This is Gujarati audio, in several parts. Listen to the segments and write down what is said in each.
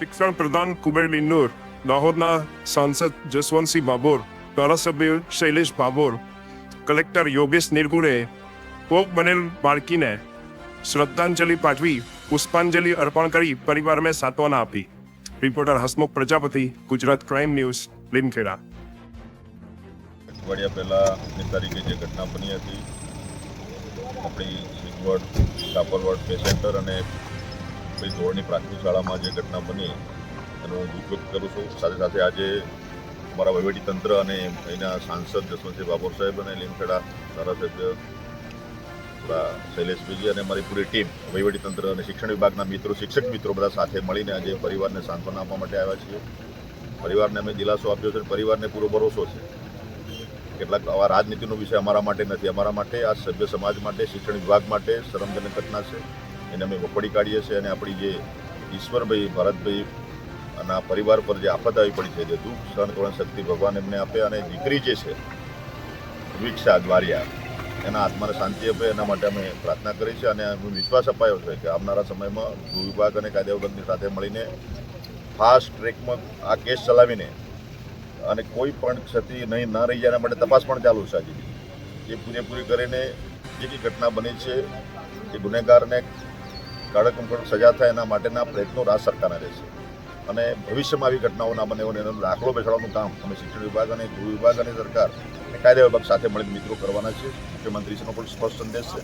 શિક્ષણ પ્રધાન કુબેરલી નૂર, દાહોદના સાંસદ જસવંતસિંહ ભાભોર, ધારાસભ્ય શૈલેષ બાબોર કલેક્ટર યોગેશ નિર્ગુણે કોક બનેલ બાળકીને શ્રદ્ધાંજલિ પાઠવી, પુષ્પાંજલિ અર્પણ કરી પરિવારને સાંત્વના આપી. Reporter Hasmukh Prajapati, Gujarat crime news, Limkheda. અઠવાડિયા પહેલાંની તારીખે જે ઘટના બની હતી, આપણી સિંગવડ કાપરવડ પે સેન્ટર અને આપણી ધોરણની પ્રાથમિક શાળામાં જે ઘટના બની, એનો હું દુઃખ વ્યક્ત કરું છું. સાથે સાથે આજે અમારા વહીવટી તંત્ર અને અહીંના સાંસદ જસવંતસિંહ બાબોર સાહેબ અને લીમખેડા ધારાસભ્ય આપણા શૈલેષભાઈજી અને અમારી પૂરી ટીમ વહીવટી તંત્ર અને શિક્ષણ વિભાગના મિત્રો, શિક્ષક મિત્રો બધા સાથે મળીને આજે પરિવારને સાંત્વના આપવા માટે આવ્યા છીએ. પરિવારને અમે દિલાસો આપ્યો છે, પરિવારને પૂરો ભરોસો છે. કેટલાક આવા રાજનીતિનો વિષય અમારા માટે નથી. અમારા માટે આ સભ્ય સમાજ માટે, શિક્ષણ વિભાગ માટે શરમજનક ઘટના છે. એને અમે વખોડી કાઢીએ છીએ અને આપણી જે ઈશ્વરભાઈ, ભરતભાઈ અને પરિવાર પર જે આફત આવી પડી છે, જે દુઃખ સહન કરવાની શક્તિ ભગવાન એમને આપે અને દીકરી જે છે વિક્ષા દ્વારિયા, એના આત્માને શાંતિ આપે, એના માટે અમે પ્રાર્થના કરી છે અને હું વિશ્વાસ અપાયો છે કે આવનારા સમયમાં ગૃહ વિભાગ અને કાયદા વિભાગની સાથે મળીને ફાસ્ટ ટ્રેકમાં આ કેસ ચલાવીને અને કોઈ પણ ક્ષતિ નહીં, ન રહી જાય એના માટે તપાસ પણ ચાલુ છે હજી એ પૂરેપૂરી કરીને જે કંઈ ઘટના બની છે એ ગુનેગારને કડક કડક સજા થાય એના માટેના પ્રયત્નો રાજ્ય સરકારના રહેશે. અને ભવિષ્યમાં આવી ઘટનાઓ ના બને એનો દાખલો બેસાડવાનું કામ અમે શિક્ષણ વિભાગ અને ગૃહ વિભાગ અને સરકાર કાયદા વિભાગ સાથે મળીને મિત્રો કરવાના છે. મુખ્યમંત્રીશ્રીનો પણ સ્પષ્ટ સંદેશ છે.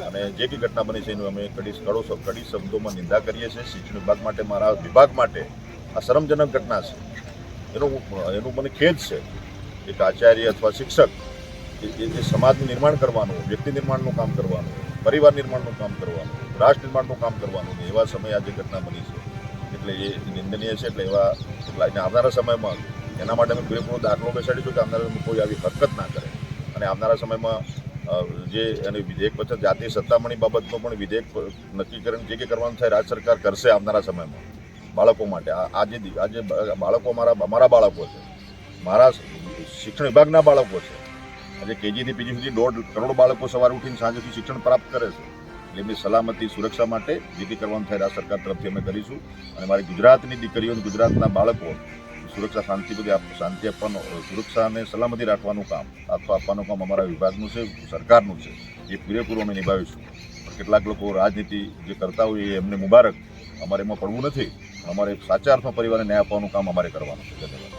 અને જે કંઈ ઘટના બની છે એનું અમે કડી કડો કડી શબ્દોમાં નિંદા કરીએ છીએ. શિક્ષણ વિભાગ માટે, મારા વિભાગ માટે આ શરમજનક ઘટના છે. એનું એનું મને ખેદ છે એક આચાર્ય અથવા શિક્ષક એ- સમાજનું નિર્માણ કરવાનું, વ્યક્તિ નિર્માણનું કામ કરવાનું પરિવાર નિર્માણનું કામ કરવાનું, રાષ્ટ્ર નિર્માણનું કામ કરવાનું એવા સમયે આજે ઘટના બની છે, એટલે એ નિંદનીય છે, એટલે એવા એટલે આવનારા સમયમાં એના માટે અમે પૂરેપૂરો દાખલો બેસાડીશું કે આવનારા કોઈ આવી હરકત ના કરે. અને આવનારા સમયમાં જે અને વિધેયક પછી જાતીય સત્તામણી બાબતનો પણ વિધેયક નક્કી કરીને જે કંઈ કરવાનું થાય રાજ્ય સરકાર કરશે આવનારા સમયમાં, બાળકો માટે. આજે આજે બાળકો મારા અમારા બાળકો છે. મારા શિક્ષણ વિભાગના બાળકો છે. આજે કેજીથી પીજી સુધી દોઢ કરોડ બાળકો સવારે ઉઠીને સાંજે સુધી શિક્ષણ પ્રાપ્ત કરે છે. એટલે એમની સલામતી સુરક્ષા માટે જે કંઈ કરવાનું થાય રાજ્ય સરકાર તરફથી અમે કરીશું. અને મારી ગુજરાતની દીકરીઓ અને ગુજરાતના બાળકો સુરક્ષા શાંતિ બધી શાંતિ આપવાનો, સુરક્ષા અને સલામતી રાખવાનું કામ અથવા આપવાનું કામ અમારા વિભાગનું છે, સરકારનું છે. એ પૂરેપૂરું અમે નિભાવીશું. કેટલાક લોકો રાજનીતિ જે કરતા હોય એ એમને મુબારક. અમારે એમાં પડવું નથી. અમારે સાચા અર્થમાં પરિવારને ન્યાય આપવાનું કામ અમારે કરવાનું છે. ધન્યવાદ.